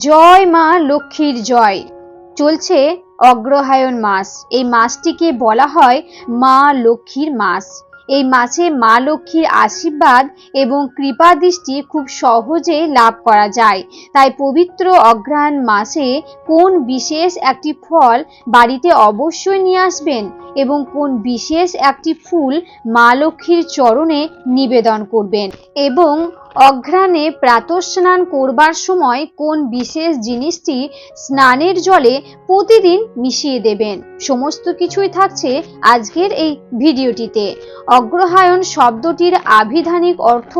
জয় মা লক্ষ্মীর জয়। চলছে অগ্রহায়ণ মাস। এই মাসটিকে বলা হয় মা লক্ষ্মীর মাস। এই মাসে মা লক্ষ্মীর আশীর্বাদ এবং কৃপা দৃষ্টি খুব সহজে লাভ করা যায়। তাই পবিত্র অগ্রহায়ণ মাসে কোন বিশেষ একটি ফল বাড়িতে অবশ্যই নিয়ে আসবেন এবং কোন বিশেষ একটি ফুল মা লক্ষ্মীর চরণে নিবেদন করবেন এবং অঘ্রাণে প্রাতঃস্নান করবার সময় কোন বিশেষ জিনিসটি স্নানের জলে প্রতিদিন মিশিয়ে দেবেন? সমস্ত কিছুই থাকছে আজকের এই ভিডিওটিতে। অগ্রহায়ণ শব্দটির আভিধানিক অর্থ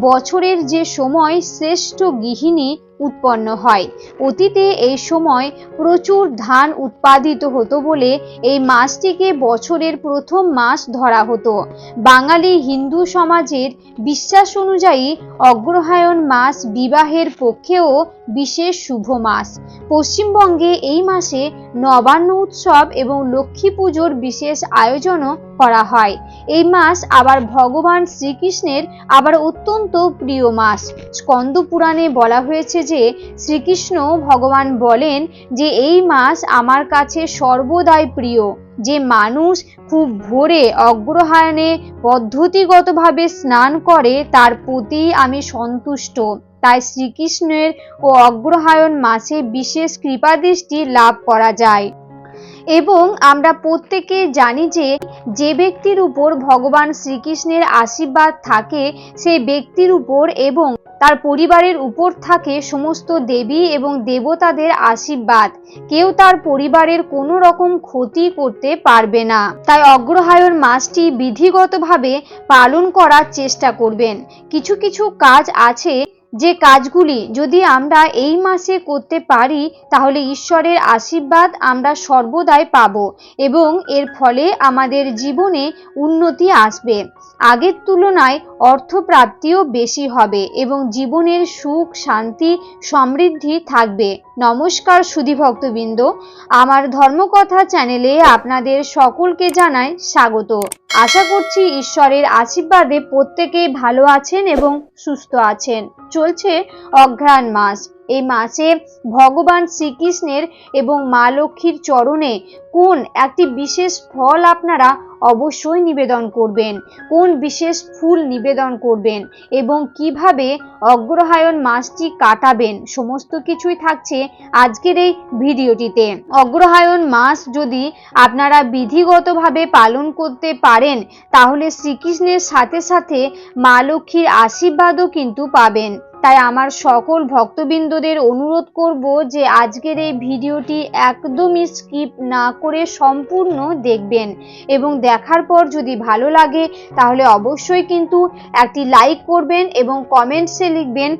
বছরের যে সময় শ্রেষ্ঠ গৃহিণী উৎপন্ন হয়। অতীতে এই সময় প্রচুর ধান উৎপাদিত হতো বলে এই মাসটিকে বছরের প্রথম মাস ধরা হতো। বাঙালি হিন্দু সমাজের বিশ্বাস অনুযায়ী অগ্রহায়ণ মাস বিবাহের পক্ষেও বিশেষ শুভ মাস পশ্চিমবঙ্গে এই মাসে নবান্ন উৎসব এবং লক্ষ্মী পুজোর বিশেষ আয়োজনও করা হয়। এই মাস আবার ভগবান শ্রীকৃষ্ণের আবার অত্যন্ত প্রিয় মাস। স্কন্দ পুরাণে বলা হয়েছে যে শ্রীকৃষ্ণ ভগবান বলেন যে এই মাস আমার কাছে সর্বদাই প্রিয়। যে মানুষ খুব ভোরে অগ্রহায়ণে পদ্ধতিগতভাবে স্নান করে তার প্রতি আমি সন্তুষ্ট। তাই শ্রীকৃষ্ণের ও অগ্রহায়ণ মাসে বিশেষ কৃপাদৃষ্টি লাভ করা যায়। এবং আমরা প্রত্যেকে জানি যে যে ব্যক্তির উপর ভগবান শ্রীকৃষ্ণের আশীর্বাদ থাকে, সেই ব্যক্তির উপর এবং তার পরিবারের উপর থাকে সমস্ত দেবী এবং দেবতাদের আশীর্বাদ। কেউ তার পরিবারের কোনো রকম ক্ষতি করতে পারবে না। তাই অগ্রহায়ণ মাসটি বিধিগতভাবে পালন করার চেষ্টা করবেন। কিছু কিছু কাজ আছে যে কাজগুলি যদি আমরা এই মাসে করতে পারি, তাহলে ঈশ্বরের আশীর্বাদ আমরা সর্বদাই পাব এবং এর ফলে আমাদের জীবনে উন্নতি আসবে। আগের তুলনায় অর্থপ্রাপ্তিও বেশি হবে এবং জীবনের সুখ, শান্তি, সমৃদ্ধি থাকবে। নমস্কার সুধী ভক্তবৃন্দ। আমার ধর্মকথা চ্যানেলে আপনাদের সকলকে জানাই স্বাগত। আশা করছি ঈশ্বরের আশীর্বাদে প্রত্যেকেই ভালো আছেন এবং সুস্থ আছেন। চলছে অঘ্রাণ মাস। এই মাসে ভগবান শ্রীকৃষ্ণের এবং মা লক্ষ্মীর চরণে কোন একটি বিশেষ ফল আপনারা অবশ্যই নিবেদন করবেন? কোন বিশেষ ফুল নিবেদন করবেন? এবং কীভাবে অগ্রহায়ণ মাসটি কাটাবেন? সমস্ত কিছুই থাকছে আজকের এই ভিডিওটিতে। অগ্রহায়ণ মাস যদি আপনারা বিধিগতভাবে পালন করতে পারেন, তাহলে শ্রীকৃষ্ণের সাথে সাথে মা লক্ষ্মীর আশীর্বাদও কিন্তু পাবেন। তাই আমার সকল ভক্তবৃন্দদের অনুরোধ করব যে আজকের এই ভিডিওটি একদমই স্কিপ না করে সম্পূর্ণ দেখবেন এবং দেখার পর যদি ভালো লাগে, তাহলে অবশ্যই কিন্তু একটি লাইক করবেন এবং কমেন্টসে লিখবেন,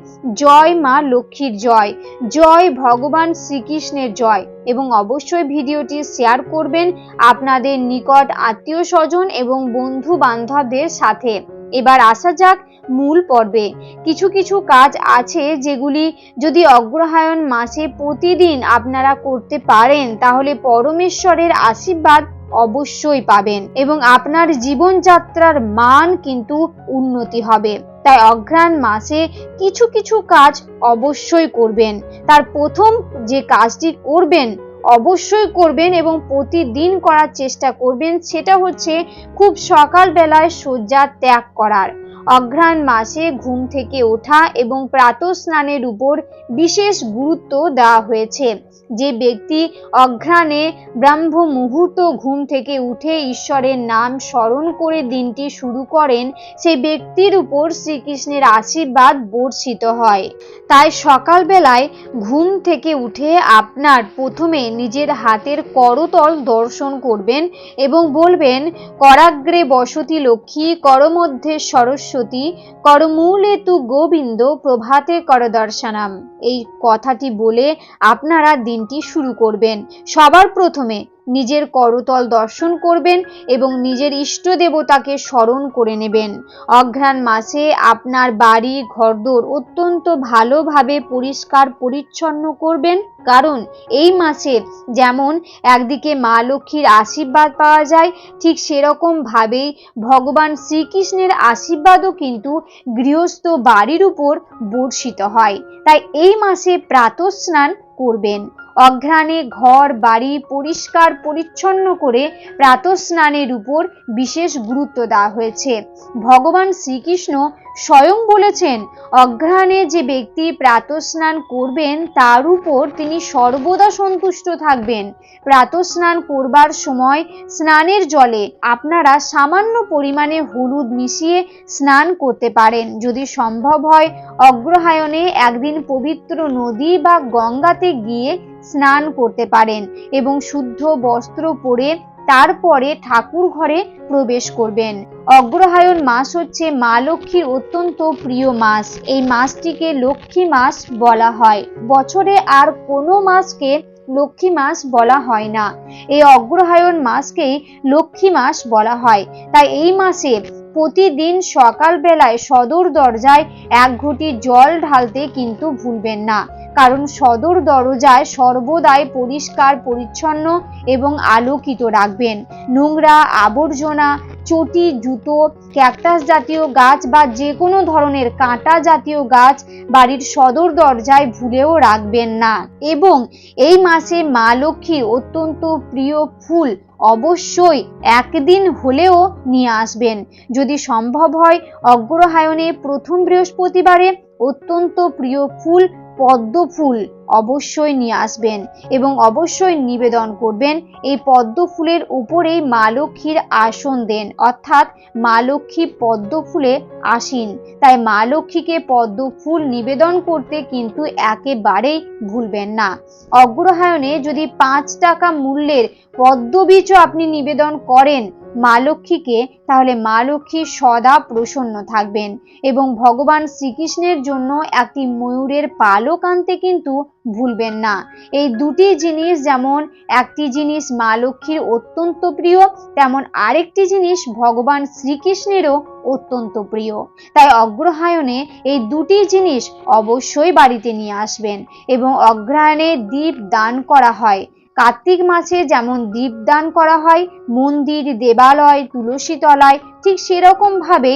জয় মা লক্ষ্মীর জয় জয় ভগবান শ্রীকৃষ্ণের জয়। এবং অবশ্যই ভিডিওটি শেয়ার করবেন আপনাদের নিকট আত্মীয় স্বজন এবং বন্ধু বান্ধবদের সাথে। এবার আসা যাক মূল পর্বে। কিছু কিছু কাজ আছে যেগুলি যদি অগ্রহায়ণ মাসে প্রতিদিন আপনারা করতে পারেন, তাহলে পরমেশ্বরের আশীর্বাদ অবশ্যই পাবেন এবং আপনার জীবনযাত্রার মান কিন্তু উন্নতি হবে। তাই অঘ্রাণ মাসে কিছু কিছু কাজ অবশ্যই করবেন। তার প্রথম যে কাজটি করবেন, অবশ্যই করবেন এবং প্রতিদিন করার চেষ্টা করবেন, সেটা হচ্ছে খুব সকাল বেলায় শয্যা ত্যাগ করার। অঘ্রাণ মাসে ঘুম থেকে ওঠা এবং প্রাতঃস্নানের উপর বিশেষ গুরুত্ব দেওয়া হয়েছে। যে ব্যক্তি অঘ্রাণে ব্রাহ্ম মুহূর্ত ঘুম থেকে উঠে ঈশ্বরের নাম স্মরণ করে দিনটি শুরু করেন সেই ব্যক্তির উপর শ্রীকৃষ্ণের আশীর্বাদ বর্ষিত হয়। তাই সকালবেলায় ঘুম থেকে উঠে আপনার প্রথমে নিজের হাতের করতল দর্শন করবেন এবং বলবেন, করাগ্রে বসতি লক্ষ্মী, করমধ্যে সরস্বতী, করমূলে তু গোবিন্দ, প্রভাতে কর দর্শনাম এই কথাটি বলে আপনারা দিনটি শুরু করবেন। সবার প্রথমে নিজের করতল দর্শন করবেন এবং নিজের ইষ্ট দেবতাকে স্মরণ করে নেবেন। অঘ্রাণ মাসে আপনার বাড়ি, ঘরদোর অত্যন্ত ভালোভাবে পরিষ্কার পরিচ্ছন্ন করবেন। কারণ এই মাসে যেমন একদিকে মা লক্ষ্মীর আশীর্বাদ পাওয়া যায়, ঠিক সেরকম ভাবেই ভগবান শ্রীকৃষ্ণের আশীর্বাদও কিন্তু গৃহস্থ বাড়ির উপর বর্ষিত হয়। তাই এই মাসে প্রাতঃস্নান করবেন। অঘ্রাণে ঘর বাড়ি পরিষ্কার পরিচ্ছন্ন করে প্রাতঃস্নানের উপর বিশেষ গুরুত্ব দেওয়া হয়েছে। ভগবান শ্রীকৃষ্ণ স্বয়ং বলেছেন, অঘ্রাণে যে ব্যক্তি প্রাতঃস্নান করবেন, তার উপর তিনি সর্বদা সন্তুষ্ট থাকবেন। প্রাতঃস্নান করবার সময় স্নানের জলে আপনারা সামান্য পরিমাণে হলুদ মিশিয়ে স্নান করতে পারেন। যদি সম্ভব হয়, অগ্রহায়ণে একদিন পবিত্র নদী বা গঙ্গাতে গিয়ে স্নান করতে পারেন এবং শুদ্ধ বস্ত্র পরে তারপরে ঠাকুর ঘরে প্রবেশ করবেন। অগ্রহায়ণ মাস হচ্ছে মা লক্ষ্মীর অত্যন্ত প্রিয় মাস। এই মাসটিকে লক্ষ্মী মাস বলা হয়। বছরে আর কোনো মাসকে লক্ষ্মী মাস বলা হয় না। এই অগ্রহায়ণ মাসকেই লক্ষ্মী মাস বলা হয়। তাই এই মাসে প্রতিদিন সকালবেলায় সদর দরজায় এক ঘটি জল ঢালতে কিন্তু ভুলবেন না। কারণ সদর দরজায় সর্বদাই পরিষ্কার, পরিচ্ছন্ন এবং আলোকিত রাখবেন। নোংরা আবর্জনা, চটি, জুতো, ক্যাকটাস জাতীয় গাছ বা যে কোনো ধরনের কাঁটা জাতীয় গাছ বাড়ির সদর দরজায় ভুলেও রাখবেন না। এবং এই মাসে মা লক্ষ্মীর অত্যন্ত প্রিয় ফুল অবশ্যই একদিন হলেও নিয়ে আসবেন। যদি সম্ভব হয়, অগ্রহায়ণে প্রথম বৃহস্পতিবারে অত্যন্ত প্রিয় ফুল পদ্ম ফুল অবশ্যই নিয়ে আসবেন এবং অবশ্যই নিবেদন করবেন, এই পদ্ম ফুলের উপরেই মা লক্ষ্মীর আসন দেন। অর্থাৎ মা লক্ষ্মী পদ্ম ফুলে আসীন। তাই মা লক্ষ্মীকে পদ্ম ফুল নিবেদন করতে কিন্তু একেবারেই ভুলবেন না। অগ্রহায়ণে যদি পাঁচ টাকা মূল্যের পদ্মবীজও আপনি নিবেদন করেন মা লক্ষ্মীকে, তাহলে মা লক্ষ্মী সদা প্রসন্ন থাকবেন এবং ভগবান শ্রীকৃষ্ণের জন্য একটি ময়ূরের পালক আনতে কিন্তু ভুলবেন না। এই দুটি জিনিস যেমন একটি জিনিস মা লক্ষ্মীর অত্যন্ত প্রিয়, তেমন আরেকটি জিনিস ভগবান শ্রীকৃষ্ণেরও অত্যন্ত প্রিয়। তাই অগ্রহায়ণে এই দুটি জিনিস অবশ্যই বাড়িতে নিয়ে আসবেন এবং অগ্রহায়ণে দীপ দান করা হয়। কার্তিক মাসে যেমন দীপদান করা হয়, মন্দির, দেবালয় তুলসী তলায় ঠিক সেরকম ভাবে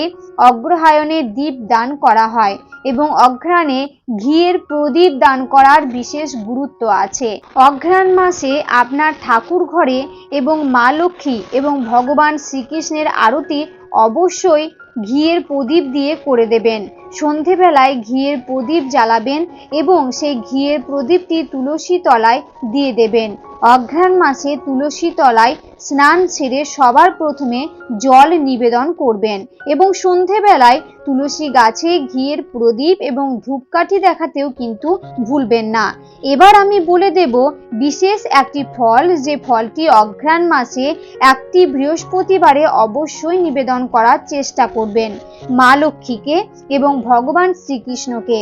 অগ্রহায়ণে দীপ দান করা হয় এবং অঘ্রাণে ঘিয়ের প্রদীপ দান করার বিশেষ গুরুত্ব আছে। অঘ্রাণ মাসে আপনার ঠাকুর ঘরে এবং মা লক্ষ্মী এবং ভগবান শ্রীকৃষ্ণের আরতি অবশ্যই ঘিয়ের প্রদীপ দিয়ে করে দেবেন। সন্ধেবেলায় ঘিয়ের প্রদীপ জ্বালাবেন এবং সেই ঘিয়ের প্রদীপটি তুলসী তলায় দিয়ে দেবেন। অঘ্রাণ মাসে তুলসী তলায় স্নান সেরে সবার প্রথমে জল নিবেদন করবেন এবং সন্ধেবেলায় তুলসী গাছে ঘিয়ের প্রদীপ এবং ধূপকাঠি দেখাতেও কিন্তু ভুলবেন না। এবার আমি বলে দেব, বিশেষ একটি ফল, যে ফলটি অঘ্রাণ মাসে একটি বৃহস্পতিবারে অবশ্যই নিবেদন করার চেষ্টা করবেন। মা লক্ষ্মীকে এবং ভগবান শ্রীকৃষ্ণকে।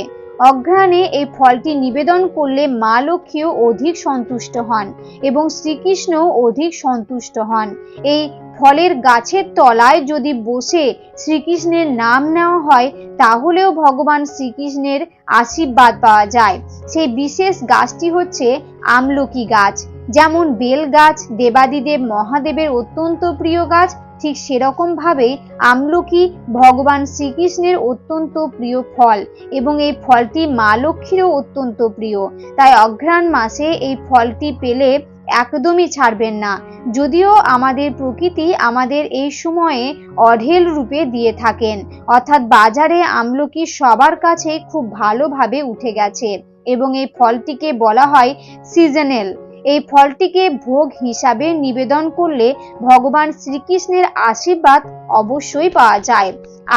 অঘ্রাণে এই ফলটি নিবেদন করলে মা লক্ষ্মীও অধিক সন্তুষ্ট হন এবং শ্রীকৃষ্ণও অধিক সন্তুষ্ট হন। এই ফলের গাছের তলায় যদি বসে শ্রীকৃষ্ণের নাম নেওয়া হয়, তাহলেও ভগবান শ্রীকৃষ্ণের আশীর্বাদ পাওয়া যায়। সেই বিশেষ গাছটি হচ্ছে আমলকি গাছ, যেমন বেল গাছ, দেবাদিদেব মহাদেবের অত্যন্ত প্রিয় গাছ ঠিক সেরকম ভাবেই আমলকি ভগবান শ্রীকৃষ্ণের অত্যন্ত প্রিয় ফল এবং এই ফলটি মা লক্ষ্মীরও অত্যন্ত প্রিয়। তাই অঘ্রাণ মাসে এই ফলটি পেলে একদমই ছাড়বেন না। যদিও আমাদের প্রকৃতি আমাদের এই সময়ে অঢেল রূপে দিয়ে থাকেন, অর্থাৎ বাজারে আমলকি সবার কাছে খুব ভালোভাবে উঠে গেছে এবং এই ফলটিকে বলা হয় সিজনাল এই ফলটিকে ভোগ হিসাবে নিবেদন করলে ভগবান শ্রীকৃষ্ণের আশীর্বাদ অবশ্যই পাওয়া যায়।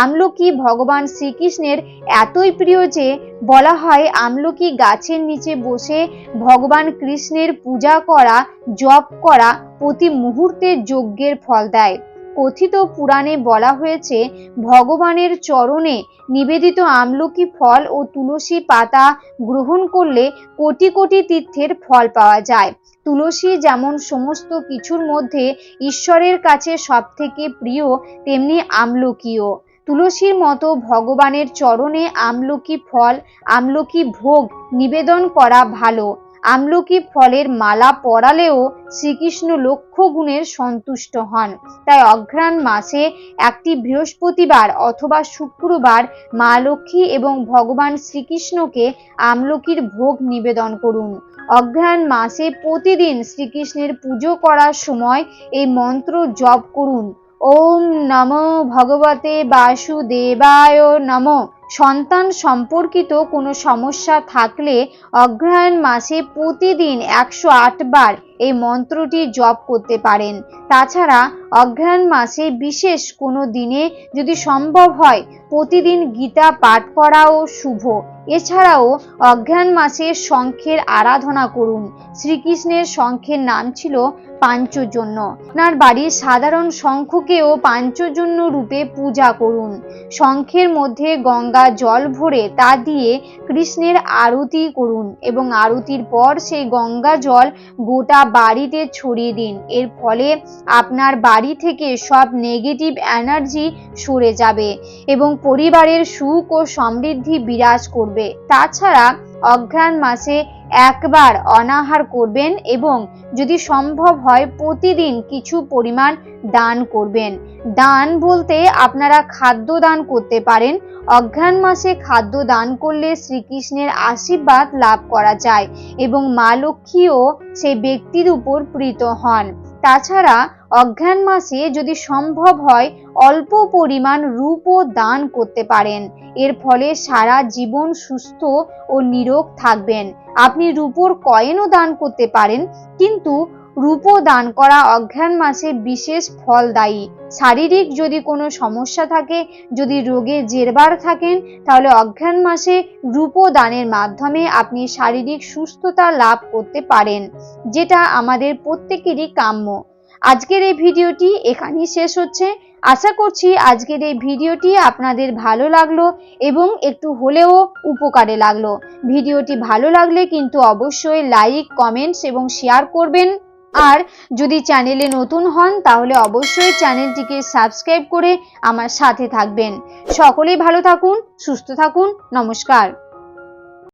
আমলকি ভগবান শ্রীকৃষ্ণের এতই প্রিয় যে বলা হয়, আমলকি গাছের নিচে বসে ভগবান কৃষ্ণের পূজা করা, জপ করা প্রতি মুহূর্তে যজ্ঞের ফল দেয়। কথিত পুরাণে বলা হয়েছে, ভগবানের চরণে নিবেদিত আমলকি ফল ও তুলসী পাতা গ্রহণ করলে কোটি কোটি তীর্থের ফল পাওয়া যায়। তুলসী যেমন সমস্ত কিছুর মধ্যে ঈশ্বরের কাছে সব থেকে প্রিয়, তেমনি আমলকিও। তুলসীর মতো ভগবানের চরণে আমলকি ফল, আমলকি ভোগ নিবেদন করা ভালো। আমলকি ফলের মালা পরালেও শ্রীকৃষ্ণ লক্ষ গুণের সন্তুষ্ট হন। তাই অঘ্রাণ মাসে একটি বৃহস্পতিবার অথবা শুক্রবার মা লক্ষ্মী এবং ভগবান শ্রীকৃষ্ণকে আমলকির ভোগ নিবেদন করুন। অঘ্রাণ মাসে প্রতিদিন শ্রীকৃষ্ণের পুজো করার সময় এই মন্ত্র জপ করুন। ওম নমো ভগবতে বাসুদেবায় নমঃ। সন্তান সম্পর্কিত কোনো সমস্যা থাকলে অগ্রহায়ণ মাসে প্রতিদিন একশো আট বার এই মন্ত্রটি জপ করতে পারেন। তাছাড়া অগ্রহায়ণ মাসে বিশেষ কোনো দিনে যদি সম্ভব হয়, প্রতিদিন গীতা পাঠ করাও শুভ। এছাড়াও অজ্ঞান মাসে শঙ্খের আরাধনা করুন। শ্রীকৃষ্ণের শঙ্খের নাম ছিল পাঞ্চজন্য। আপনার বাড়ির সাধারণ শঙ্খকেও পাঞ্চজন্য রূপে পূজা করুন। শঙ্খের মধ্যে গঙ্গা জল ভরে তা দিয়ে কৃষ্ণের আরতি করুন এবং আরতির পর সেই গঙ্গা জল গোটা বাড়িতে ছড়িয়ে দিন। এর ফলে আপনার বাড়ি থেকে সব নেগেটিভ এনার্জি সরে যাবে এবং পরিবারের সুখ ও সমৃদ্ধি বিরাজ করবে। তাছাড়া অঘ্রাণ মাসে একবার অনাহার করবেন এবং যদি সম্ভব হয় প্রতিদিন কিছু পরিমাণ দান করবেন। দান বলতে আপনারা খাদ্য দান করতে পারেন। অঘ্রাণ মাসে খাদ্য দান করলে শ্রীকৃষ্ণের আশীর্বাদ লাভ করা যায় এবং মা লক্ষ্মীও সেই ব্যক্তির উপর প্রীত হন। তাছাড়া অজ্ঞান মাসে যদি সম্ভব হয়, অল্প পরিমাণ রূপও দান করতে পারেন। এর ফলে সারা জীবন সুস্থ ও নিরোগ থাকবেন। আপনি রূপোর কয়েনও দান করতে পারেন, কিন্তু রূপো দান করা অঘ্রাণ মাসে বিশেষ ফলদায়ী শারীরিক যদি কোনো সমস্যা থাকে, যদি রোগে জেরবার থাকেন, তাহলে অঘ্রাণ মাসে রূপো দানের মাধ্যমে আপনি শারীরিক সুস্থতা লাভ করতে পারেন, যেটা আমাদের প্রত্যেকেরই কাম্য। আজকের এই ভিডিওটি এখানেই শেষ হচ্ছে। আশা করছি আজকের এই ভিডিওটি আপনাদের ভালো লাগল এবং একটু হলেও উপকারে লাগল। ভিডিওটি ভালো লাগলে কিন্তু অবশ্যই লাইক, কমেন্টস এবং শেয়ার করবেন। আর যদি চ্যানেলে নতুন হন, তাহলে অবশ্যই চ্যানেলটিকে সাবস্ক্রাইব করে আমার সাথে থাকবেন। সকলেই ভালো থাকুন, সুস্থ থাকুন, নমস্কার।